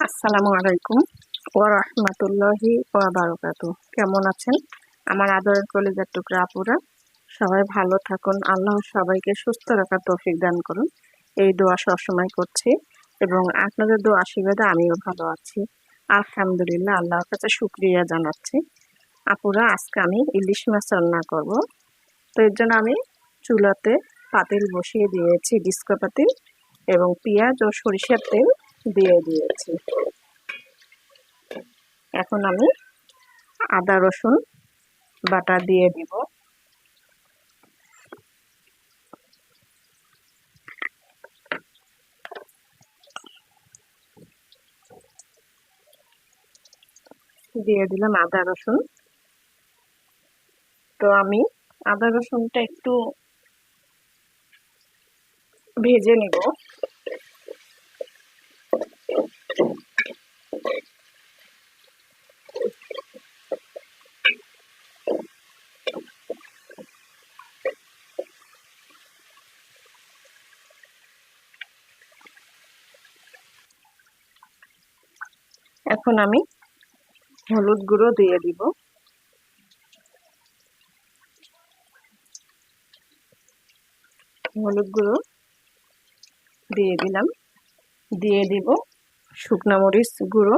আসসালামু আলাইকুম। ওয়া রাহমাতুল্লাহি ওয়া বারাকাতু কেমন আছেন? আমার আদরের কলেজের টুকরা আপুরা, সবাই ভালো থাকুন। আল্লাহ সবাইকে সুস্থ রাখার তৌফিক দান করুন। এই দোয়া সবসময় করছি এবং আপনাদের দোয়া আশীর্বাদে আমিও ভালো আছি। আলহামদুলিল্লাহ, আল্লাহর কাছে শুক্রিয়া জানাচ্ছি। আপুরা, আজকে আমি ইলিশ মাছ রান্না করব। তো এর জন্য আমি চুলাতে পাতিল বসিয়ে দিয়েছি, ডিস্কো পাতিল এবং পেঁয়াজ ও সরিষার তেল। দিয়ে দিয়েছি। এখন আমি আদা, রসুন, বাটা দিয়ে দিব। দিয়ে দিলাম আদা, রসুন। তো আমি আদা, রসুনটা একটু ভেজে নেব। এখন আমি হলুদ গুঁড়ো দিয়ে দিব। হলুদ গুঁড়ো দিয়ে দিলাম। দিয়ে দিব শুকনো মরিচ গুঁড়ো।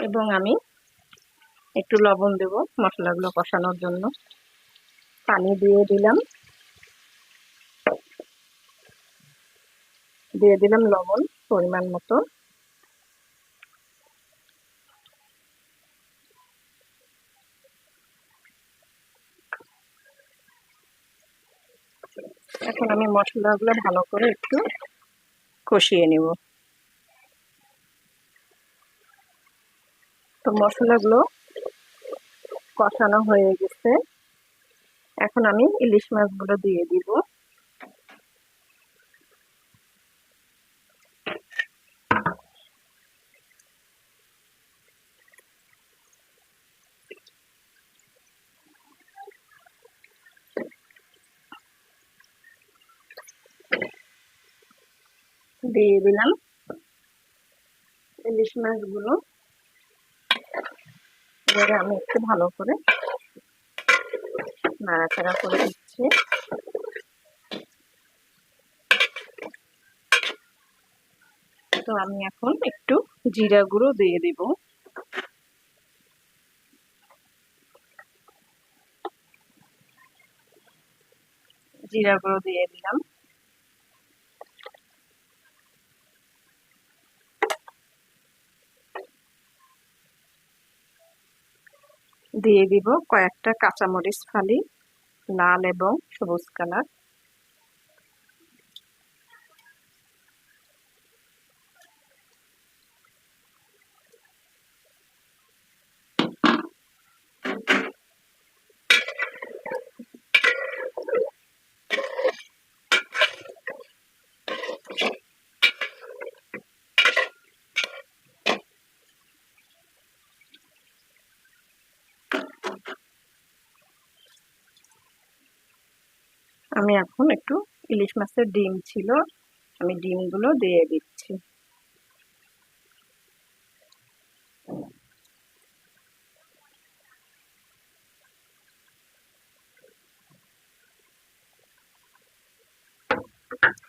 এবং আমি একটু লবণ দেব মশলাগুলো কষানোর জন্য। পানি দিয়ে দিলাম। দিয়ে দিলাম লবণ পরিমাণ মতো। এখন আমি মশলাগুলো ভালো করে একটু কষিয়ে নিব। তো মশলাগুলো কষানো হয়ে গেছে। এখন আমি ইলিশ মাছগুলো দিয়ে দিব। দিয়ে দিলাম। ইলিশ মাছগুলো এবারে আমি একটু ভালো করে নাড়াচাড়া করে দিচ্ছি। তো আমি এখন একটু জিরা গুঁড়ো দিয়ে দিব। জিরা গুঁড়ো দিয়ে দিলাম। দিয়ে দিব কয়েকটা কাঁচামরিচ ফালি লাল এবং সবুজ কালার। আমি এখন একটু ইলিশ মাছের ডিম ছিল, আমি ডিমগুলো দিয়ে দিচ্ছি।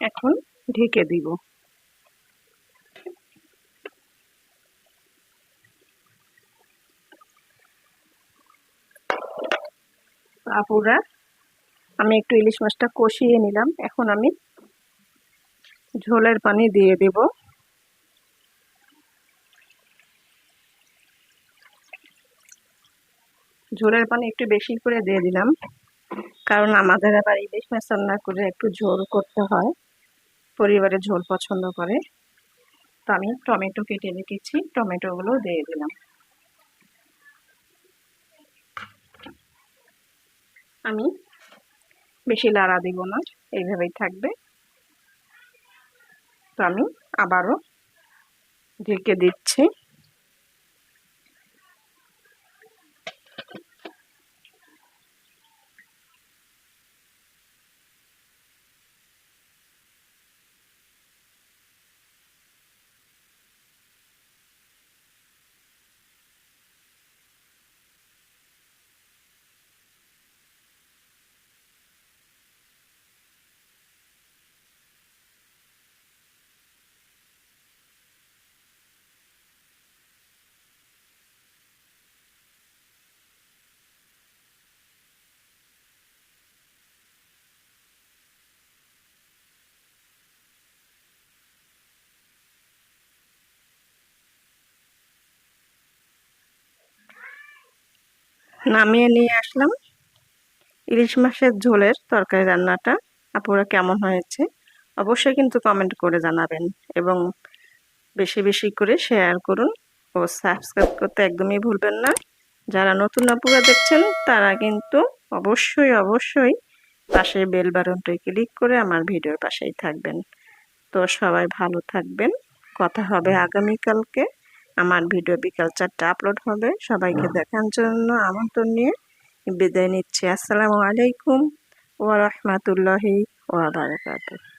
এখন ঢেকে দিব। আপুরা আমি একটু ইলিশ মাছটা কষিয়ে নিলাম। এখন আমি ঝোলের পানি দিয়ে দেব। ঝোলের পানি একটু বেশি করে দিয়ে দিলাম, কারণ আমাদের আবার ইলিশ মাছ রান্না করে একটু ঝোল করতে হয় পরিবারের ঝোল পছন্দ করে। তো আমি টমেটো কেটে রেখেছি, টমেটোগুলো দিয়ে দিলাম। আমি বেশি লাড়া দিব না এইভাবেই থাকবে। তো আমি আবারও ঢেকে দিচ্ছি। নামিয়ে নিয়ে আসলাম। ইলিশ মাছের ঝোলের তরকারি রান্নাটা। আপুরা কেমন হয়েছে? অবশ্যই কিন্তু কমেন্ট করে জানাবেন এবং বেশি বেশি করে শেয়ার করুন ও সাবস্ক্রাইব করতে একদমই ভুলবেন না। যারা নতুন আপুরা দেখছেন, তারা কিন্তু অবশ্যই অবশ্যই পাশে বেল বাটনটি ক্লিক করে আমার ভিডিওর পাশেই থাকবেন। তো সবাই ভালো থাকবেন। কথা হবে আগামীকালকে। আমার ভিডিও বিকাল চারটা আপলোড হবে। সবাইকে দেখার জন্য আমন্ত্রণ নিয়ে বিদায় নিচ্ছি। আসসালামু আলাইকুম ওয়া রাহমাতুল্লাহি ওয়া বারাকাতুহু।